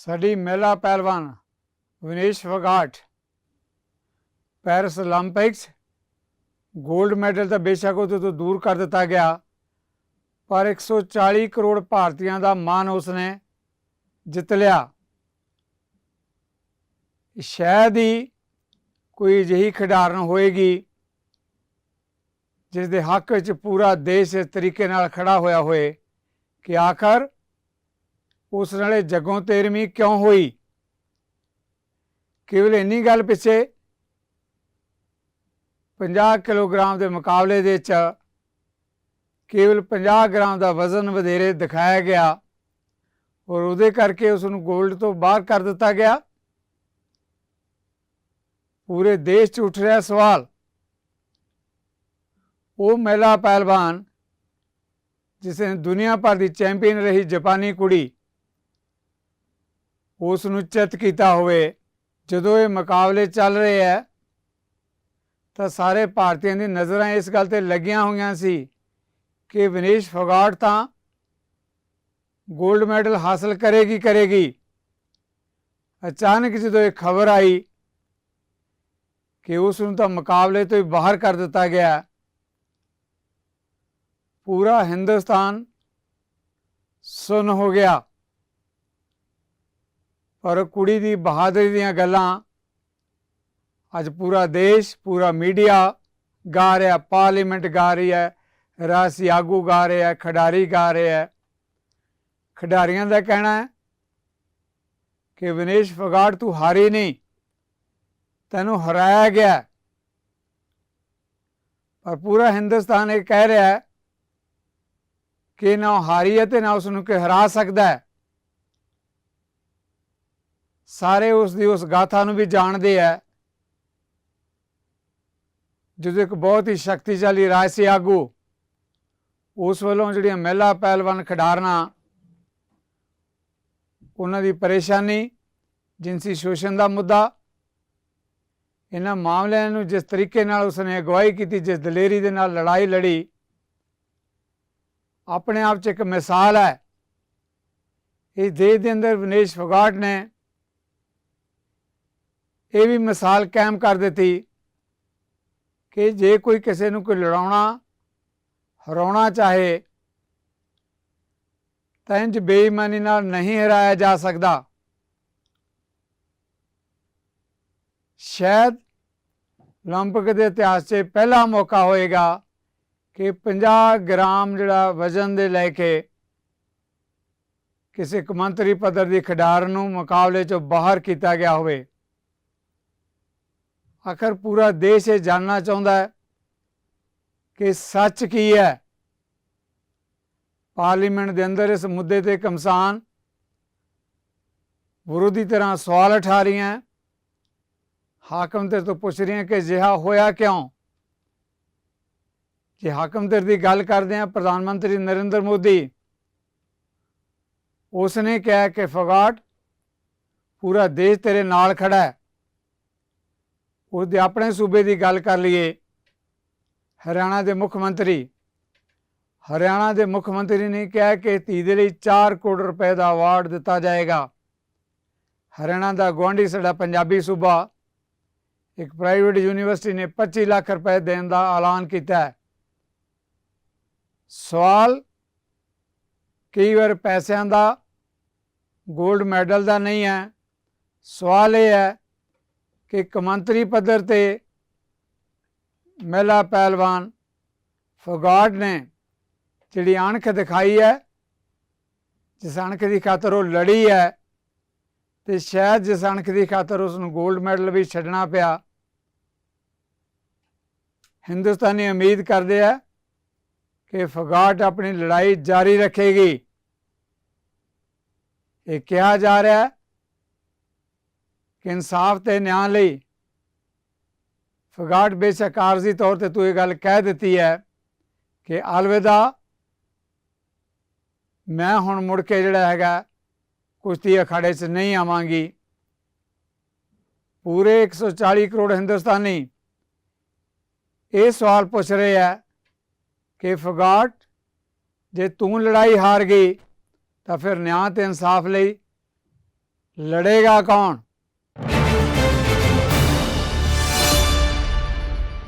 ਸਾਡੀ ਮਹਿਲਾ ਪਹਿਲਵਾਨ ਵਿਨੇਸ਼ ਫਗਾਟ, ਪੈਰਿਸ 올림픽ਸ 골ਡ ਮੈਡਲ ਤਾਂ ਬੇਸ਼ੱਕ ਉਹ ਤੋਂ ਦੂਰ ਕਰ ਦਿੱਤਾ ਗਿਆ, ਪਰ 140 ਕਰੋੜ ਭਾਰਤੀਆਂ ਦਾ ਮਾਨ ਉਸਨੇ ਜਿੱਤ ਲਿਆ। ਸ਼ਾਇਦ ਹੀ ਕੋਈ ਅਜਿਹੀ ਖਿਡਾਰਨ ਹੋਏਗੀ ਜਿਸ ਦੇ ਹੱਕ ਵਿੱਚ ਪੂਰਾ ਦੇਸ਼ ਇਸ ਤਰੀਕੇ ਨਾਲ ਖੜਾ ਹੋਇਆ ਹੋਏ ਕਿ ਆਖਰ ਉਸ ਨਾਲੇ ਜੱਗੋਂ ਤੇਰਵੀਂ ਕਿਉਂ ਹੋਈ? ਕੇਵਲ ਇੰਨੀ ਗੱਲ ਪਿੱਛੇ 50 ਕਿਲੋਗ੍ਰਾਮ ਦੇ ਮੁਕਾਬਲੇ ਦੇ ਵਿੱਚ ਕੇਵਲ 50 ਗ੍ਰਾਮ ਦਾ ਵਜ਼ਨ ਵਧੇਰੇ ਦਿਖਾਇਆ ਗਿਆ ਔਰ ਉਹਦੇ ਕਰਕੇ ਉਸ ਨੂੰ 골ਡ ਤੋਂ ਬਾਹਰ ਕਰ ਦਿੱਤਾ ਗਿਆ। ਪੂਰੇ ਦੇਸ਼ 'ਚ ਉੱਠ ਰਿਹਾ ਸਵਾਲ। ਉਹ ਮਹਿਲਾ ਪਹਿਲਵਾਨ, ਜਿਸ ਨੇ ਦੁਨੀਆ ਭਰ ਦੀ ਚੈਂਪੀਅਨ ਰਹੀ ਜਾਪਾਨੀ ਕੁੜੀ। ਉਸ ਨੂੰ ਚਿੱਤ ਕੀਤਾ ਹੋਵੇ। ਜਦੋਂ ਇਹ ਮੁਕਾਬਲੇ ਚੱਲ ਰਹੇ ਹੈ, ਤਾਂ ਸਾਰੇ ਭਾਰਤੀਆਂ ਦੀ ਨਜ਼ਰਾਂ ਇਸ ਗੱਲ ਤੇ ਲੱਗੀਆਂ ਹੋਈਆਂ ਸੀ ਕਿ ਵਿਨੇਸ਼ ਫੋਗਾਟ ਤਾਂ 골ਡ ਮੈਡਲ ਹਾਸਲ ਕਰੇਗੀ ਕਰੇਗੀ। ਅਚਾਨਕ ਜਦੋਂ ਇਹ ਖਬਰ ਆਈ ਕਿ ਉਸ ਨੂੰ ਤਾਂ ਮੁਕਾਬਲੇ ਤੋਂ ਹੀ ਬਾਹਰ ਕਰ ਦਿੱਤਾ ਗਿਆ, ਪੂਰਾ ਹਿੰਦੁਸਤਾਨ ਸੁਨ ਹੋ ਗਿਆ। ਪਰ ਕੁੜੀ ਦੀ ਬਹਾਦਰੀ ਦੀਆਂ ਗੱਲਾਂ। ਅੱਜ ਪੂਰਾ ਦੇਸ਼, ਪੂਰਾ ਮੀਡੀਆ ਗਾ ਰਿਹਾ, ਪਾਰਲੀਮੈਂਟ ਗਾ ਰਹੀ ਹੈ, ਰਾਸੀ ਆਗੂ ਗਾ ਰਿਹਾ ਹੈ ਖਿਡਾਰੀ ਗਾ ਰਹੇ ਹੈ। ਖਿਡਾਰੀਆਂ ਦਾ ਕਹਿਣਾ ਹੈ ਕਿ ਵਿਨੇਸ਼ ਫਗਾੜ, ਤੂੰ ਹਾਰੀ ਨਹੀਂ, ਤੈਨੂੰ ਹਰਾਇਆ ਗਿਆ। ਪਰ ਪੂਰਾ ਹਿੰਦੁਸਤਾਨ ਇਹ ਕਹਿ ਰਿਹਾ ਹੈ ਕਿ ਨਾ ਉਹ ਹਾਰੀ ਹੈ ਤੇ ਨਾ ਉਸ ਨੂੰ ਕੋਈ ਹਰਾ ਸਕਦਾ ਹੈ। ਸਾਰੇ ਉਸ ਦੀ ਉਸ ਗਾਥਾ ਨੂੰ ਵੀ ਜਾਣਦੇ ਆ। ਜਦੋਂ ਇੱਕ ਬਹੁਤ ਹੀ ਸ਼ਕਤੀਸ਼ਾਲੀ ਰਾਜਸੀ ਆਗੂ ਉਸ ਵੱਲੋਂ ਜਿਹੜੀਆਂ ਮਹਿਲਾ ਪਹਿਲਵਾਨ ਖਿਡਾਰਨਾ, ਉਹਨਾਂ ਦੀ ਪਰੇਸ਼ਾਨੀ ਜਿੰਸੀ ਸ਼ੋਸ਼ਣ ਦਾ ਮੁੱਦਾ, ਇਹਨਾਂ ਮਾਮਲਿਆਂ ਨੂੰ ਜਿਸ ਤਰੀਕੇ ਨਾਲ ਉਸਨੇ ਅਗਵਾਈ ਕੀਤੀ, ਜਿਸ ਦਲੇਰੀ ਦੇ ਨਾਲ ਲੜਾਈ ਲੜੀ, ਆਪਣੇ ਆਪ 'ਚ ਇੱਕ ਮਿਸਾਲ ਹੈ। ਇਸ ਦੇਸ਼ ਦੇ ਅੰਦਰ ਵਿਨੇਸ਼ ਫੋਗਾਟ ਨੇ ਇਹ ਵੀ ਮਿਸਾਲ ਕਾਇਮ ਕਰ ਦਿੱਤੀ ਕਿ ਜੇ ਕੋਈ ਕਿਸੇ ਨੂੰ ਕੋਈ ਲੜਾਉਣਾ ਹਰਾਉਣਾ ਚਾਹੇ ਤਾਂ ਇੰਜ ਬੇਈਮਾਨੀ ਨਾਲ ਨਹੀਂ ਹਰਾਇਆ ਜਾ ਸਕਦਾ ਸ਼ਾਇਦ 올림픽 ਦੇ ਇਤਿਹਾਸ 'ਚ ਪਹਿਲਾ ਮੌਕਾ ਹੋਏਗਾ ਕਿ 50 ਗ੍ਰਾਮ ਜਿਹੜਾ ਵਜ਼ਨ ਦੇ ਲੈ ਕੇ ਕਿਸੇ ਕਮੰਤਰੀ ਪੱਧਰ ਦੀ ਖਿਡਾਰ ਨੂੰ ਮੁਕਾਬਲੇ 'ਚੋਂ ਬਾਹਰ ਕੀਤਾ ਗਿਆ ਹੋਵੇ ਆਖਰ ਪੂਰਾ ਦੇਸ਼ ਇਹ ਜਾਨਣਾ ਚਾਹੁੰਦਾ ਹੈ ਕਿ ਸੱਚ ਕੀ ਹੈ? ਪਾਰਲੀਮੈਂਟ ਦੇ ਅੰਦਰ ਇਸ ਮੁੱਦੇ ਤੇ ਕਮਸਾਨ ਵਿਰੋਧੀ ਤਰ੍ਹਾਂ ਸਵਾਲ ਉਠਾ ਰਹੀਆਂ ਹਾਕਮ ਤੇ ਤੋਂ ਪੁੱਛ ਰਹੀਆਂ ਕਿ ਜਿਹਾ ਹੋਇਆ ਕਿਉਂ? ਜੇ ਹਾਕਮ ਤੇ ਦੀ ਗੱਲ ਕਰਦੇ ਆ ਪ੍ਰਧਾਨ ਮੰਤਰੀ ਨਰਿੰਦਰ ਮੋਦੀ ਉਸ ਨੇ ਕਿਹਾ ਕਿ ਫਗਾਟ, ਪੂਰਾ ਦੇਸ਼ ਤੇਰੇ ਨਾਲ ਖੜਾ ਹੈ। ਉਸ ਦੇ ਆਪਣੇ ਸੂਬੇ ਦੀ ਗੱਲ ਕਰ ਲਈਏ, ਹਰਿਆਣਾ ਦੇ ਮੁੱਖ ਮੰਤਰੀ, ਹਰਿਆਣਾ ਦੇ ਮੁੱਖ ਮੰਤਰੀ ਨੇ ਕਿਹਾ ਕਿ ਧੀ ਦੇ ਲਈ 4 ਕਰੋੜ ਰੁਪਏ ਦਾ ਅਵਾਰਡ ਦਿੱਤਾ ਜਾਏਗਾ। ਹਰਿਆਣਾ ਦਾ ਗਵਾਂਢੀ ਸਾਡਾ ਪੰਜਾਬੀ ਸੂਬਾ, ਇੱਕ ਪ੍ਰਾਈਵੇਟ ਯੂਨੀਵਰਸਿਟੀ ਨੇ 25 ਲੱਖ ਰੁਪਏ ਦੇਣ ਦਾ ਐਲਾਨ ਕੀਤਾ ਹੈ। ਸਵਾਲ, ਕਈ ਵਾਰ ਪੈਸਿਆਂ ਦਾ 골ਡ ਮੈਡਲ ਦਾ ਨਹੀਂ ਹੈ। ਸਵਾਲ ਇਹ ਹੈ ਕਿ ਕਮੰਤਰੀ ਪੱਧਰ ਤੇ ਮਹਿਲਾ ਪਹਿਲਵਾਨ ਫਗਾਟ ਨੇ ਜਿਹੜੀ ਅਣਖ ਦਿਖਾਈ ਹੈ, ਜਿਸ ਅਣਖ ਦੀ ਖਾਤਰ ਉਹ ਲੜੀ ਹੈ ਤੇ ਸ਼ਾਇਦ ਜਿਸ ਅਣਖ ਦੀ ਖਾਤਰ ਉਸ ਨੂੰ 골ਡ ਮੈਡਲ ਵੀ ਛੱਡਣਾ ਪਿਆ। ਹਿੰਦੁਸਤਾਨੀ ਉਮੀਦ ਕਰਦੇ ਆ ਕਿ ਫਗਾਟ ਆਪਣੀ ਲੜਾਈ ਜਾਰੀ ਰੱਖੇਗੀ। ਇਹ ਕਿਹਾ ਜਾ ਰਿਹਾ ਹੈ ਕਿ ਇਨਸਾਫ ਤੇ ਨਿਆਂ ਲਈ ਫਗਾਟ ਬੇਸ਼ੱਕ ਆਰਜ਼ੀ ਤੌਰ ਤੇ ਤੂੰ ਇਹ ਗੱਲ ਕਹਿ ਦਿੱਤੀ ਹੈ ਕਿ ਅਲਵਿਦਾ, ਮੈਂ ਹੁਣ ਮੁੜ ਕੇ ਜਿਹੜਾ ਹੈਗਾ ਕੁਸ਼ਤੀ ਅਖਾੜੇ 'ਚ ਨਹੀਂ ਆਵਾਂਗੀ। ਪੂਰੇ 140 ਕਰੋੜ ਹਿੰਦੁਸਤਾਨੀ ਇਹ ਸਵਾਲ ਪੁੱਛ ਰਹੇ ਆ ਕਿ ਫਗਾਟ ਜੇ ਤੂੰ ਲੜਾਈ ਹਾਰ ਗਈ ਤਾਂ ਫਿਰ ਨਿਆਂ ਤੇ ਇਨਸਾਫ ਲਈ ਲੜੇਗਾ ਕੌਣ?